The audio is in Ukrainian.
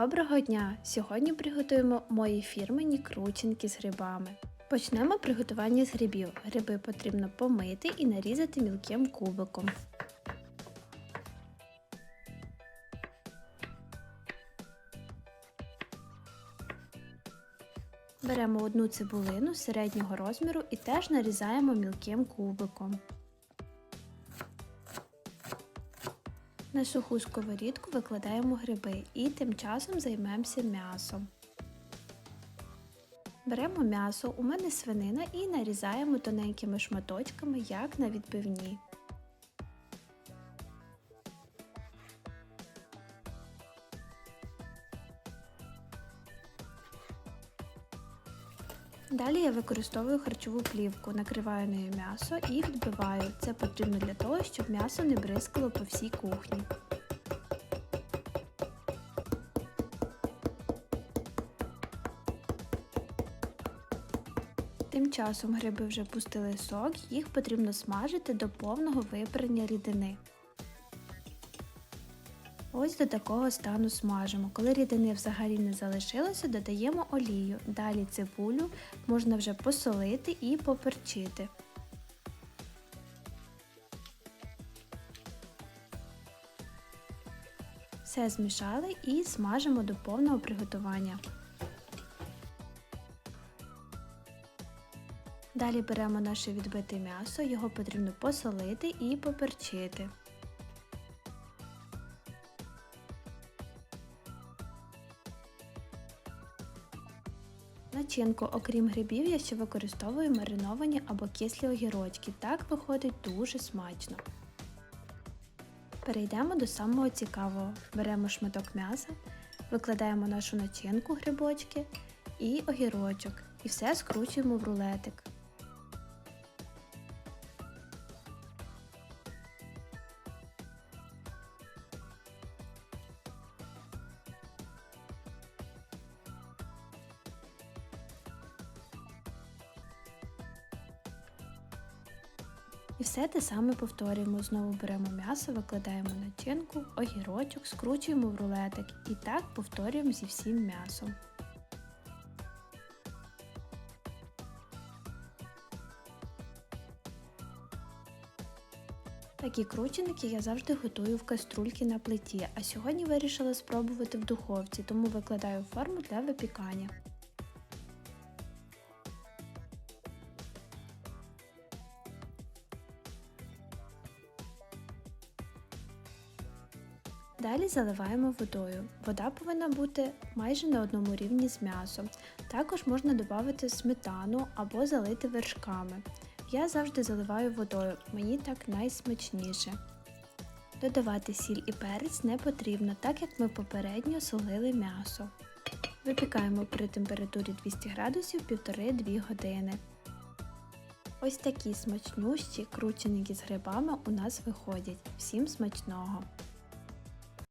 Доброго дня! Сьогодні приготуємо мої фірмені крученки з грибами. Почнемо приготування з грибів. Гриби потрібно помити і нарізати мілким кубиком. Беремо одну цибулину середнього розміру і теж нарізаємо мілким кубиком. На суху сковорідку викладаємо гриби і тим часом займемося м'ясом. Беремо м'ясо, у мене свинина і нарізаємо тоненькими шматочками, як на відбивні. Далі я використовую харчову плівку, накриваю нею м'ясо і відбиваю. Це потрібно для того, щоб м'ясо не бризкало по всій кухні. Тим часом гриби вже пустили сок, їх потрібно смажити до повного випарення рідини. Ось до такого стану смажимо. Коли рідини взагалі не залишилося, додаємо олію. Далі цибулю можна вже посолити і поперчити. Все змішали і смажимо до повного приготування. Далі беремо наше відбите м'ясо, його потрібно посолити і поперчити. Начинку, окрім грибів, я ще використовую мариновані або кислі огірочки. Так виходить дуже смачно. Перейдемо до самого цікавого. Беремо шматок м'яса, викладаємо нашу начинку грибочки і огірочок. І все скручуємо в рулетик. І все те саме повторюємо. Знову беремо м'ясо, викладаємо начинку, огірочок, скручуємо в рулетик і так повторюємо зі всім м'ясом. Такі крученики я завжди готую в каструльки на плиті, а сьогодні вирішила спробувати в духовці, тому викладаю форму для випікання. Далі заливаємо водою. Вода повинна бути майже на одному рівні з м'ясом. Також можна додати сметану або залити вершками. Я завжди заливаю водою, мені так найсмачніше. Додавати сіль і перець не потрібно, так як ми попередньо солили м'ясо. Випікаємо при температурі 200 градусів 1,5-2 години. Ось такі смачнющі крученики з грибами у нас виходять. Всім смачного!